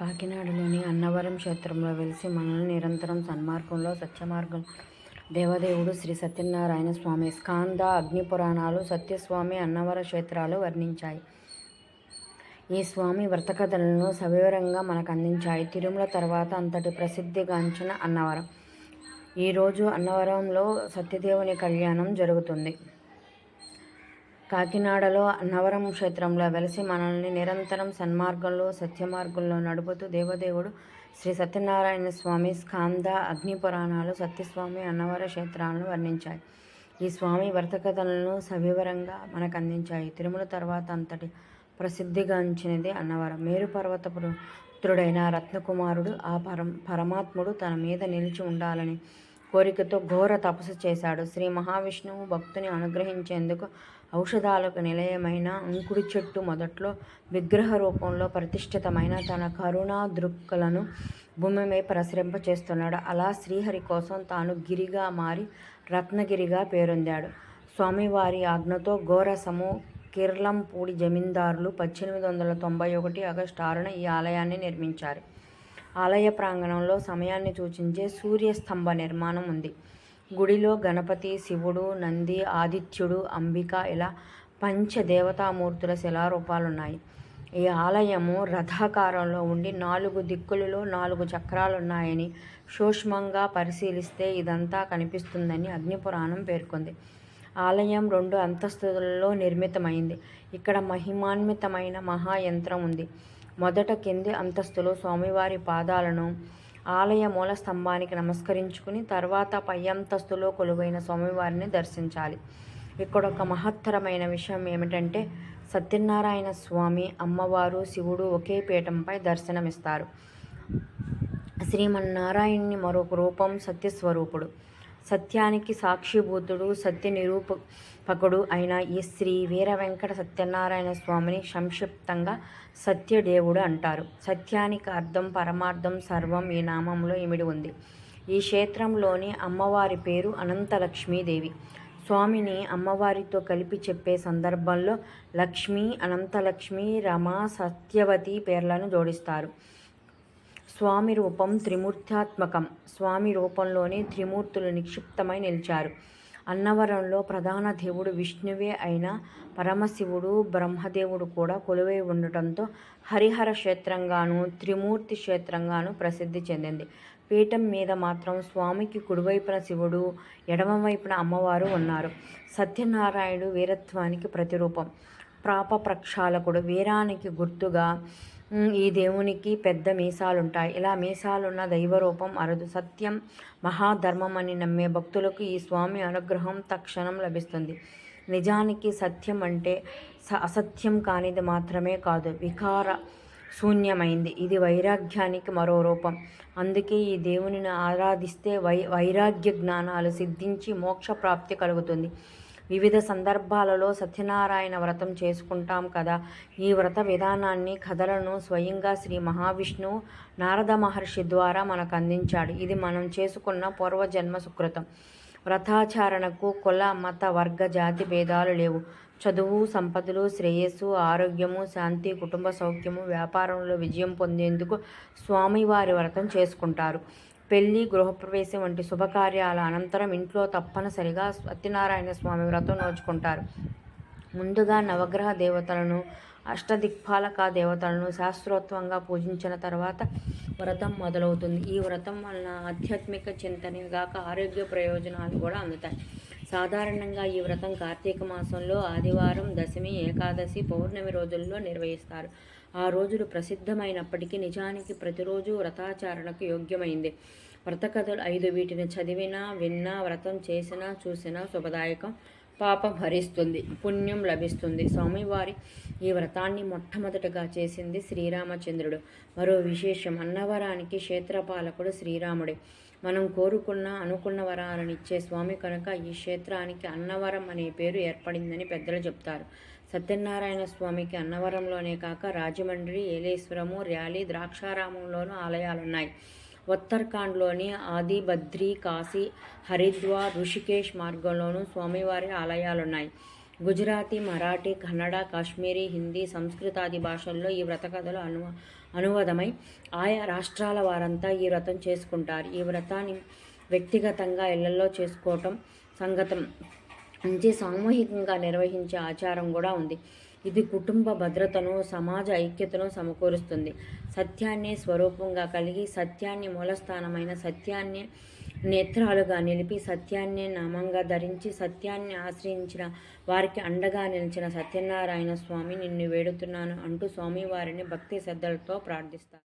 కాకినాడలోని అన్నవరం క్షేత్రంలో వెలిసి మనల్ని నిరంతరం సన్మార్గంలో సత్యమార్గం. దేవదేవుడు శ్రీ సత్యనారాయణ స్వామి స్కాంద అగ్ని పురాణాలు సత్యస్వామి అన్నవర క్షేత్రాలు వర్ణించాయి. ఈ స్వామి వ్రతకథలను సవివరంగా మనకు అందించాయి తిరుమల తర్వాత అంతటి ప్రసిద్ధిగాంచిన అన్నవరం. ఈరోజు అన్నవరంలో సత్యదేవుని కళ్యాణం జరుగుతుంది. కాకినాడలో అన్నవరం క్షేత్రంలో వెలసి మనల్ని నిరంతరం సన్మార్గంలో సత్యమార్గంలో నడుపుతూ దేవదేవుడు శ్రీ సత్యనారాయణ స్వామి స్కాంద అగ్ని పురాణాలు సత్యస్వామి అన్నవర క్షేత్రాలను వర్ణించాయి. ఈ స్వామి వ్రతకథలను సవివరంగా మనకు అందించాయి తిరుమల తర్వాత అంతటి ప్రసిద్ధిగాంచినది అన్నవరం. మేరు పర్వత పుత్రుడైన రత్నకుమారుడు ఆ పరం పరమాత్ముడు తన మీద నిలిచి ఉండాలని కోరికతో ఘోర తపస్సు చేశాడు. శ్రీ మహావిష్ణువు భక్తుని అనుగ్రహించేందుకు ఔషధాలకు నిలయమైన అంకుడి చెట్టు మొదట్లో విగ్రహ రూపంలో ప్రతిష్ఠితమైన తన కరుణా దృక్కులను భూమిపై ప్రసరింప చేస్తున్నాడు అలా శ్రీహరి కోసం తాను గిరిగా మారి రత్నగిరిగా పేరొందాడు. స్వామివారి ఆజ్ఞతో ఘోర ఘోరసము కిర్లంపూడి జమీందారులు పద్దెనిమిది వందల తొంభై ఒకటి ఆగస్టు ఆరున ఈ ఆలయాన్ని నిర్మించారు. ఆలయ ప్రాంగణంలో సమయాన్ని సూచించే సూర్యస్తంభ నిర్మాణం ఉంది. గుడిలో గణపతి శివుడు నంది ఆదిత్యుడు అంబిక ఇలా పంచ దేవతామూర్తుల శిలారూపాలున్నాయి. ఈ ఆలయము రథాకారంలో ఉండి నాలుగు దిక్కులలో నాలుగు చక్రాలున్నాయని సూక్ష్మంగా పరిశీలిస్తే ఇదంతా కనిపిస్తుందని అగ్నిపురాణం పేర్కొంది. ఆలయం రెండు అంతస్తులలో నిర్మితమైంది. ఇక్కడ మహిమాన్వితమైన మహాయంత్రం ఉంది. మొదట కింది అంతస్తులో స్వామివారి పాదాలను ఆలయ మూల స్తంభానికి నమస్కరించుకుని తర్వాత పై అంతస్తులో కొలువైన స్వామివారిని దర్శించాలి. ఇక్కడ ఒక మహత్తరమైన విషయం ఏమిటంటే సత్యనారాయణ స్వామి అమ్మవారు శివుడు ఒకే పీఠంపై దర్శనమిస్తారు. శ్రీమన్నారాయణ్ని మరొక రూపం సత్యస్వరూపుడు. సత్యానికి సాక్షిభూతుడు సత్య నిరూపకుడు అయిన ఈ శ్రీ వీర వెంకట సత్యనారాయణ స్వామిని సంక్షిప్తంగా సత్యదేవుడు అంటారు. సత్యానికి అర్థం పరమార్థం సర్వం ఈ నామంలో ఇమిడి ఉంది. ఈ క్షేత్రంలోని అమ్మవారి పేరు అనంతలక్ష్మీదేవి. స్వామిని అమ్మవారితో కలిపి చెప్పే సందర్భంలో లక్ష్మి అనంతలక్ష్మి రమ సత్యవతి పేర్లను జోడిస్తారు. స్వామి రూపం త్రిమూర్త్యాత్మకం. స్వామి రూపంలోనే త్రిమూర్తులు నిక్షిప్తమై నిలిచారు. అన్నవరంలో ప్రధాన దేవుడు విష్ణువే అయిన పరమశివుడు బ్రహ్మదేవుడు కూడా కొలువై ఉండటంతో హరిహర క్షేత్రంగాను త్రిమూర్తి క్షేత్రంగాను ప్రసిద్ధి చెందింది. పీఠం మీద మాత్రం స్వామికి కుడివైపున శివుడు ఎడమవైపున అమ్మవారు ఉన్నారు. సత్యనారాయణుడు వీరత్వానికి ప్రతిరూపం. ప్రాప ప్రక్షాళకుడు వీరానికి గుర్తుగా ఈ దేవునికి పెద్ద మీసాలుంటాయి. ఇలా మీసాలున్న దైవరూపం అరుదు. సత్యం మహాధర్మం అని నమ్మే భక్తులకు ఈ స్వామి అనుగ్రహం తక్షణం లభిస్తుంది. నిజానికి సత్యం అంటే అసత్యం కానిది మాత్రమే కాదు. వికార శూన్యమైంది. ఇది వైరాగ్యానికి మరో రూపం. అందుకే ఈ దేవునిని ఆరాధిస్తే వై వైరాగ్య జ్ఞానాలు సిద్ధించి మోక్ష ప్రాప్తి కలుగుతుంది. వివిధ సందర్భాలలో సత్యనారాయణ వ్రతం చేసుకుంటాం కదా. ఈ వ్రత విధానాన్ని కథలను స్వయంగా శ్రీ మహావిష్ణు నారద మహర్షి ద్వారా మనకు అందించాడు. ఇది మనం చేసుకున్న పూర్వజన్మ సుకృతం. వ్రతాచారణకు కుల మత వర్గ జాతి భేదాలు లేవు. చదువు సంపదలు శ్రేయస్సు ఆరోగ్యము శాంతి కుటుంబ సౌఖ్యము వ్యాపారంలో విజయం పొందేందుకు స్వామివారి వ్రతం చేసుకుంటారు. పెళ్ళి గృహప్రవేశం వంటి శుభకార్యాల అనంతరం ఇంట్లో తప్పనిసరిగా సత్యనారాయణ స్వామి వ్రతం నోచుకుంటారు. ముందుగా నవగ్రహ దేవతలను అష్టదిక్పాలక దేవతలను శాస్త్రోత్వంగా పూజించిన తర్వాత వ్రతం మొదలవుతుంది. ఈ వ్రతం వలన ఆధ్యాత్మిక చింతనే గాక ఆరోగ్య ప్రయోజనాలు కూడా అందుతాయి. సాధారణంగా ఈ వ్రతం కార్తీక మాసంలో ఆదివారం దశమి ఏకాదశి పౌర్ణమి రోజుల్లో నిర్వహిస్తారు. ఆ రోజులు ప్రసిద్ధమైనప్పటికీ నిజానికి ప్రతిరోజు వ్రతాచారణకు యోగ్యమైంది. వ్రతకథలు ఐదు వీటిని చదివినా విన్నా వ్రతం చేసినా చూసినా శుభదాయకం పాపం హరిస్తుంది పుణ్యం లభిస్తుంది. స్వామివారి ఈ వ్రతాన్ని మొట్టమొదటగా చేసింది శ్రీరామచంద్రుడు. మరో విశేషం అన్నవరానికి క్షేత్రపాలకుడు శ్రీరాముడే. మనం కోరుకున్న అనుకున్న వరాలను ఇచ్చే స్వామి కనుక ఈ క్షేత్రానికి అన్నవరం అనే పేరు ఏర్పడిందని పెద్దలు చెప్తారు. సత్యనారాయణ స్వామికి అన్నవరంలోనే కాక రాజమండ్రి ఏలేశ్వరము ర్యాలీ ద్రాక్షారామంలోనూ ఆలయాలున్నాయి. ఉత్తరాఖండ్లోని ఆదిబద్రి కాశీ హరిద్వార్ ఋషికేశ్ మార్గంలోనూ స్వామివారి ఆలయాలున్నాయి. గుజరాతీ మరాఠీ కన్నడ కాశ్మీరీ హిందీ సంస్కృతాది భాషల్లో ఈ వ్రత కథలు అను అనువాదమై ఆయా రాష్ట్రాల వారంతా ఈ వ్రతం చేసుకుంటారు. ఈ వ్రతాన్ని వ్యక్తిగతంగా ఇళ్ళలో చేసుకోవటం సంగతం. నుంచి సామూహికంగా నిర్వహించే ఆచారం కూడా ఉంది. ఇది కుటుంబ భద్రతను సమాజ ఐక్యతను సమకూరుస్తుంది. సత్యాన్ని స్వరూపంగా కలిగి సత్యాన్ని మూలస్థానమైన సత్యాన్ని నేత్రాలుగా నిలిపి సత్యాన్ని నామంగా ధరించి సత్యాన్ని ఆశ్రయించిన వారికి అండగా నిలిచిన సత్యనారాయణ స్వామి నిన్ను వేడుతున్నాను అంటూ స్వామివారిని భక్తి శ్రద్ధలతో ప్రార్థిస్తారు.